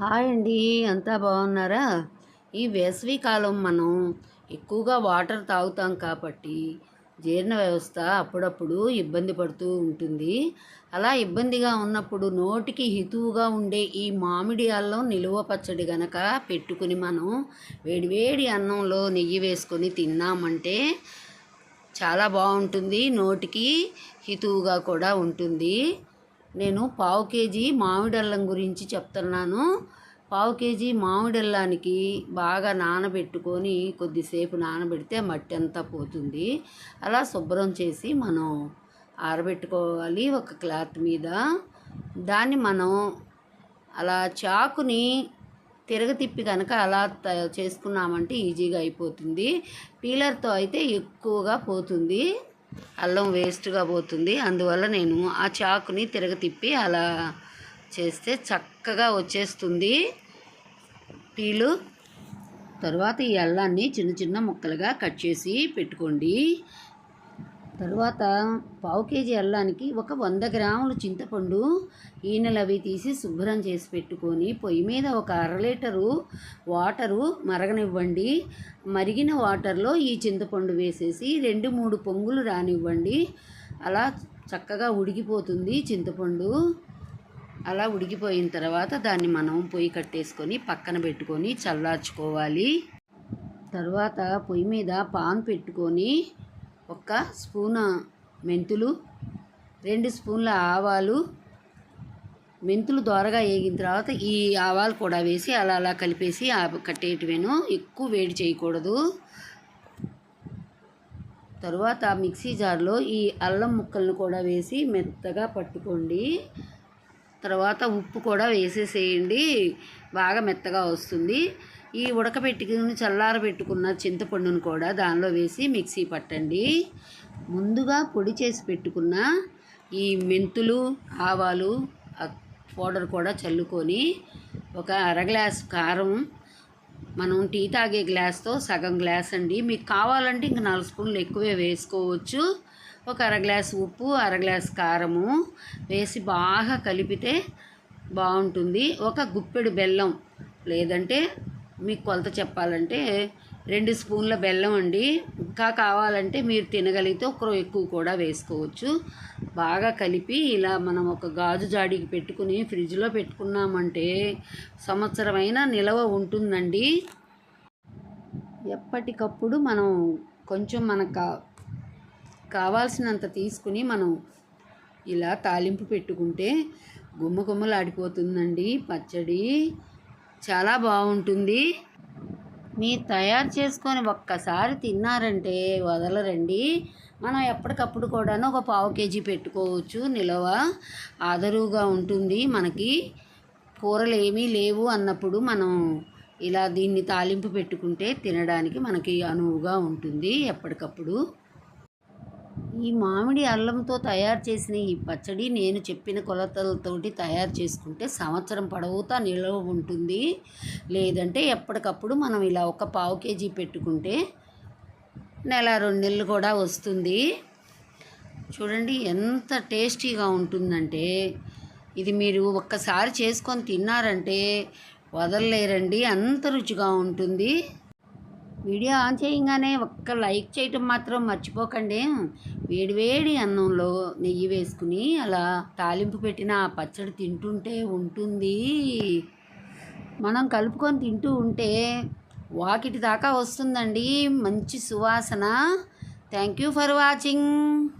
Hi అండి. అంతా బాగున్నారా? ఈ వేసవి కాలం మనం ఎక్కువగా వాటర్ తాగుతాం కాబట్టి జీర్ణ వ్యవస్థ అప్పుడప్పుడు ఇబ్బంది పడుతూ ఉంటుంది. అలా ఇబ్బందిగా ఉన్నప్పుడు నోటికి హితువుగా ఉండే ఈ మామిడి అల్లం నిలువ పచ్చడి గనక పెట్టుకుని మనం వేడివేడి అన్నంలో నెయ్యి వేసుకొని తిన్నామంటే చాలా బాగుంటుంది. నోటికి హితువుగా కూడా ఉంటుంది. నేను పావు కేజీ మామిడల్లం గురించి చెప్తున్నాను. పావు కేజీ మామిడల్లానికి బాగా నానబెట్టుకొని కొద్దిసేపు నానబెడితే మట్టి అంతా పోతుంది. అలా శుభ్రం చేసి మనం ఆరబెట్టుకోవాలి ఒక క్లాత్ మీద. దాన్ని మనం అలా చాకుని తిరగతిప్పి కనుక అలా త చేసుకున్నామంటే ఈజీగా అయిపోతుంది. పీలర్తో అయితే ఎక్కువగా పోతుంది. అల్లం వేస్ట్గా పోతుంది. అందువల్ల నేను ఆ చాకుని తిరగతిప్పి అలా చేస్తే చక్కగా వచ్చేస్తుంది. పీలు. తర్వాత ఈ అల్లాన్ని చిన్న చిన్న ముక్కలుగా కట్ చేసి పెట్టుకోండి. తర్వాత పావు కేజీ అల్లానికి ఒక వంద గ్రాములు చింతపండు ఈనెలు అవి తీసి శుభ్రం చేసి పెట్టుకొని పొయ్యి మీద ఒక అర లీటరు వాటరు మరగనివ్వండి. మరిగిన వాటర్లో ఈ చింతపండు వేసేసి రెండు మూడు పొంగులు రానివ్వండి. అలా చక్కగా ఉడికిపోతుంది చింతపండు. అలా ఉడికిపోయిన తర్వాత దాన్ని మనం పొయ్యి కట్టేసుకొని పక్కన పెట్టుకొని చల్లార్చుకోవాలి. తర్వాత పొయ్యి మీద పాన్ పెట్టుకొని ఒక స్పూన్ మెంతులు రెండు స్పూన్ల ఆవాలు. మెంతులు దోరగా వేగిన తర్వాత ఈ ఆవాలు కూడా వేసి అలా అలా కలిపేసి కట్టేటివేను. ఎక్కువ వేడి చేయకూడదు. తరువాత మిక్సీ జార్లో ఈ అల్లం ముక్కలను కూడా వేసి మెత్తగా పట్టుకోండి. తర్వాత ఉప్పు కూడా వేసేసేయండి. బాగా మెత్తగా వస్తుంది. ఈ ఉడకబెట్టుకుని చల్లారబెట్టుకున్న చింతపండును కూడా దానిలో వేసి మిక్సీ పట్టండి. ముందుగా పొడి చేసి పెట్టుకున్న ఈ మెంతులు ఆవాలు పౌడర్ కూడా చల్లుకొని ఒక అర గ్లాస్ కారం మనం టీ తాగే గ్లాస్తో సగం గ్లాస్ అండి. మీకు కావాలంటే ఇంక నాలుగు స్పూన్లు ఎక్కువే వేసుకోవచ్చు. ఒక అర గ్లాస్ ఉప్పు అర గ్లాస్ కారము వేసి బాగా కలిపితే బాగుంటుంది. ఒక గుప్పెడు బెల్లం లేదంటే మీకు కొలత చెప్పాలంటే రెండు స్పూన్ల బెల్లం అండి. ఇంకా కావాలంటే మీరు తినగలిగితే ఒకరు ఎక్కువ కూడా వేసుకోవచ్చు. బాగా కలిపి ఇలా మనం ఒక గాజు జాడీకి పెట్టుకుని ఫ్రిడ్జ్లో పెట్టుకున్నామంటే సంవత్సరమైన నిలవ ఉంటుందండి. ఎప్పటికప్పుడు మనం కొంచెం మనకు కా కావాల్సినంత తీసుకుని మనం ఇలా తాలింపు పెట్టుకుంటే గుమ్మ గుమ్మలాడిపోతుందండి పచ్చడి. చాలా బాగుంటుంది. మీరు తయారు చేసుకొని ఒక్కసారి తిన్నారంటే వదలరండి. మనం ఎప్పటికప్పుడు కూడాను ఒక పావు కేజీ పెట్టుకోవచ్చు. నిలవ ఆదరువుగా ఉంటుంది మనకి. కూరలు ఏమీ లేవు అన్నప్పుడు మనం ఇలా దీన్ని తాలింపు పెట్టుకుంటే తినడానికి మనకి అనువుగా ఉంటుంది ఎప్పటికప్పుడు. ఈ మామిడి అల్లంతో తయారు చేసిన ఈ పచ్చడి నేను చెప్పిన కొలతలతోటి తయారు చేసుకుంటే సంవత్సరం పొడవుతా నిల్వ ఉంటుంది. లేదంటే ఎప్పటికప్పుడు మనం ఇలా ఒక పావు కేజీ పెట్టుకుంటే నెల రెండు నెలలు కూడా వస్తుంది. చూడండి ఎంత టేస్టీగా ఉంటుందంటే ఇది మీరు ఒక్కసారి చేసుకొని తిన్నారంటే వదలలేరండి. అంత రుచిగా ఉంటుంది. వీడియో ఆన్ చేయగానే ఒక్క లైక్ చేయటం మాత్రం మర్చిపోకండి. వేడివేడి అన్నంలో నెయ్యి వేసుకుని అలా తాలింపు పెట్టిన ఆ పచ్చడి తింటుంటే ఉంటుంది. మనం కలుపుకొని తింటూ ఉంటే వాకిటి దాకా వస్తుందండి. మంచి సువాసన. Thank you for watching.